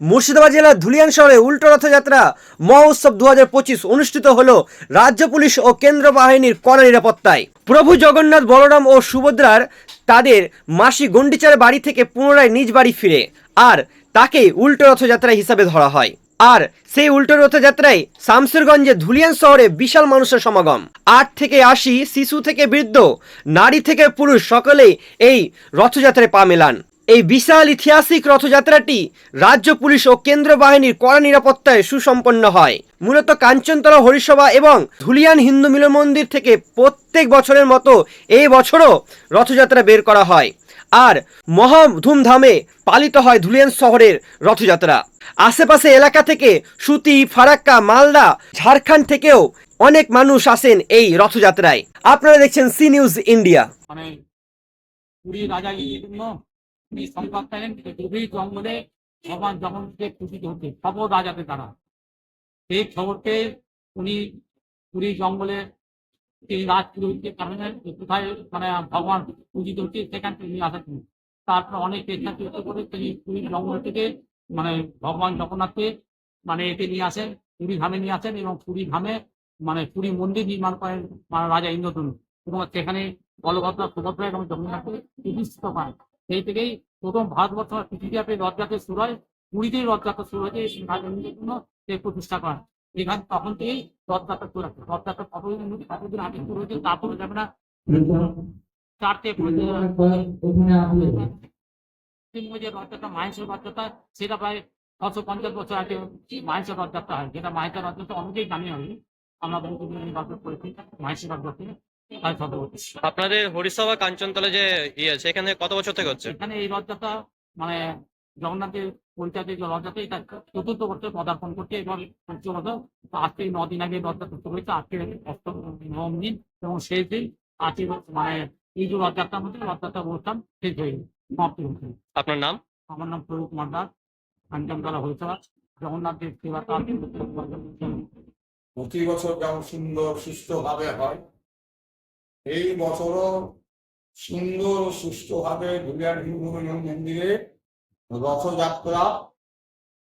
মুর্শিদাবাদ জেলার ধুলিয়ান শহরে উল্টো রথযাত্রা মহোৎসব দু হাজার পঁচিশ অনুষ্ঠিত হল রাজ্য পুলিশ ও কেন্দ্র বাহিনীর কড়া নিরাপত্তায় প্রভু জগন্নাথ বলরাম ও সুভদ্রার তাদের মাসি গন্ডিচার বাড়ি থেকে পুনরায় নিজ বাড়ি ফিরে, আর তাকে উল্টো রথযাত্রা হিসাবে ধরা হয়। আর সেই উল্টো রথযাত্রায় শামসুরগঞ্জে ধুলিয়ান শহরে বিশাল মানুষের সমাগম। আট থেকে আশি, শিশু থেকে বৃদ্ধ, নারী থেকে পুরুষ সকলেই এই রথযাত্রায় পা মেলান। এই বিশাল ঐতিহাসিক রথযাত্রাটি রাজ্য পুলিশ ও কেন্দ্র বাহিনীর কড়া নিরাপত্তায় সুসম্পন্ন হয়। মূলত কাঞ্চনতলা হরিসভা এবং ধুলিয়ান হিন্দু মিলন মন্দির থেকে প্রত্যেক বছরের মতো এই বছরও রথযাত্রা বের করা হয়। আর মহা ধুমধামে পালিত হয় ধুলিয়ান শহরের রথযাত্রা। আশেপাশে এলাকা থেকে সুতি, ফারাক্কা, মালদা, ঝাড়খণ্ড থেকেও অনেক মানুষ আসেন এই রথযাত্রায়। আপনারা দেখছেন সি নিউজ ইন্ডিয়া। মানে উনি সংবাদ পেলেন গভীর জঙ্গলে ভগবান জগন্নাথকে পূজিত হচ্ছে, খবর রাজাকে দ্বারা সেই খবরকে উনি পুরী জঙ্গলে সেই রাজ পুরোহিতকে কারণে কোথায় মানে ভগবান পূজিত হচ্ছে সেখান থেকে উনি আসেন। তারপর অনেক চেষ্টা চেষ্টা করে তিনি পুরী জঙ্গল থেকে মানে ভগবান জগন্নাথকে মানে এতে নিয়ে আসেন, পুরী ধামে নিয়ে আসেন এবং পুরী ধামে মানে পুরী মন্দির নির্মাণ করেন মানে রাজা ইন্দ্রধনু এবং সেখানে বলভদ্র সুভদ্রা এবং জগন্নাথকে প্রতিষ্ঠিত পায় সেই থেকেই প্রথম ভারতবর্ষ পৃথিবীতে রথযাত্রা শুরু হয়, পুরীতেই রথযাত্রা শুরু হয়েছে রাজেন্দ্রের জন্য প্রতিষ্ঠা করেন এখান তখন থেকেই রথযাত্রা শুরু হয়। রথযাত্রা কতদিন কতদিন আগে শুরু হয়েছে তারপরে যাবে না চার থেকে পশ্চিমবঙ্গে যে রথযাত্রা মাহেশের রথযাত্রা, সেটা প্রায় ছশো পঞ্চাশ বছর আগে মাহেশের রথযাত্রা হয়। যেটা মাহেশের রথযাত্রা অনেকেই দামি হবে আমরা বহু নির্বাচন করেছি মাহেশের রথযাত্রা। আপনাদের হরিসভা কাঞ্চনতলা যে ইয়ে আছে এখানে কত বছর থেকে হচ্ছে? এখানে এই রথযাত্রা মানে জগন্নাথের পরিচয় যে রথযাত্রা এটা চতুর্থ বছর পদার্পণ করছে। এবং চলতো আজ থেকে নদিন আগে রথযাত্রা শুরু হয়েছে। আজকে অষ্টম নবম দিন এবং শেষ দিন আজকে মানে এই যে রথযাত্রার মধ্যে রথযাত্রা অনুষ্ঠান শেষ হয়ে গেছে সমাপ্তি হচ্ছে আপনার নাম? আমার নাম প্ররূপ মান্দার কাঞ্চনতলা হয়েছে জগন্নাথের সেবা প্রতি বছর যেমন সুন্দর সুষ্ঠুভাবে হয় এই বছরও সুন্দর ও সুস্থভাবে দুর্গার হিন্দু মন্দিরে রথযাত্রা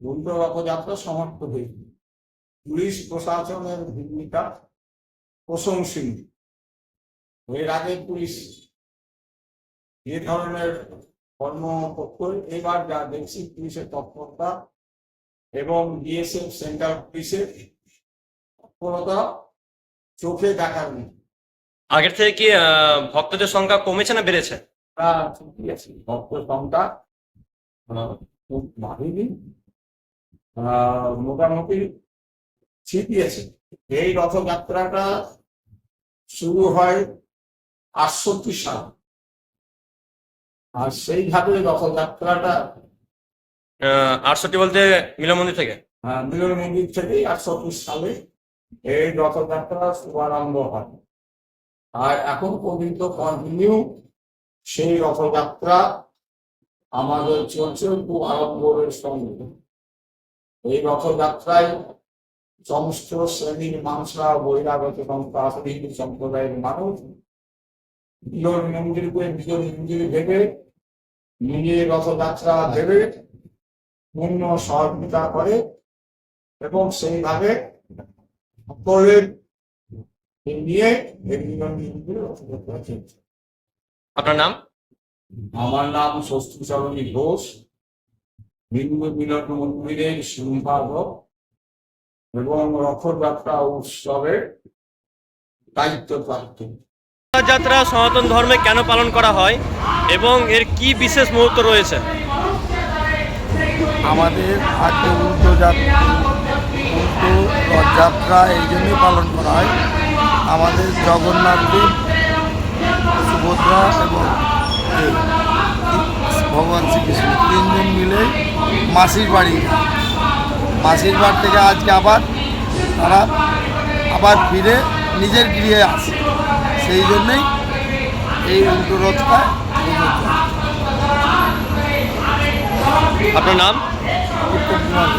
উল্টো রথযাত্রা সমাপ্ত হয়েছে। পুলিশ প্রশাসনের ভূমিকা প্রশংসনীয়। এর আগে পুলিশ এ ধরনের কর্ম এবার যা দেখছি পুলিশের তৎপরতা এবং বিএসএফ, সেন্ট্রাল পুলিশের তৎপরতা চোখে দেখার মতো। আগের থেকে কি ভক্তদের সংখ্যা কমেছে না বেড়েছে? ঠিকই আছে ভক্ত সংখ্যা খুব আহ, মোটামুটি ঠিকই আছে। এই রথযাত্রাটা শুরু হয় আটষট্টি সাল। আর সেইভাবে রথযাত্রাটা আহ, আটষট্টি বলতে মিলন মন্দির থেকে? আহ, মিলন মন্দির থেকেই আটষট্টি সালে এই রথযাত্রা শুভারম্ভ হয়। আর এখন পর্যন্ত কন্টিনিউ সেই রথযাত্রা আমাদের চলছে খুব আড়ম্বরের সঙ্গে। এই রথযাত্রায় সমস্ত শ্রেণির মানুষরা বহিরাগত আসলে হিন্দু সম্প্রদায়ের মানুষ মিলন মন্দিরকে মিলন মন্দির ভেবে নিজের রথযাত্রা ভেবে পূর্ণ সহযোগিতা করে এবং সেইভাবে সকলের নিয়ে আপনার নাম? আমার নাম ষষ্ঠী চরণী ঘোষ। হিন্দু মিলন মন্দিরের সম্পাদক এবং রথযাত্রা উৎসবের দায়িত্বপ্রাপ্ত যাত্রা সনাতন ধর্মে কেন পালন করা হয় এবং এর কি বিশেষ মুহূর্ত রয়েছে? আমাদের আজকে উল্টো যাত্রা উল্টো রথযাত্রা এই জন্যই পালন করা হয়। আমাদের জগন্নাথ দেব সুভদ্রা এবং ভগবান শ্রীকৃষ্ণ তিনজন মিলে মাসির বাড়ি। মাসির বাড়ি থেকে আজকে আবার তারা আবার ফিরে নিজের গৃহে আসে। সেই জন্যেই এই উল্টো রথটা আপনার নাম? উত্তম কুমার।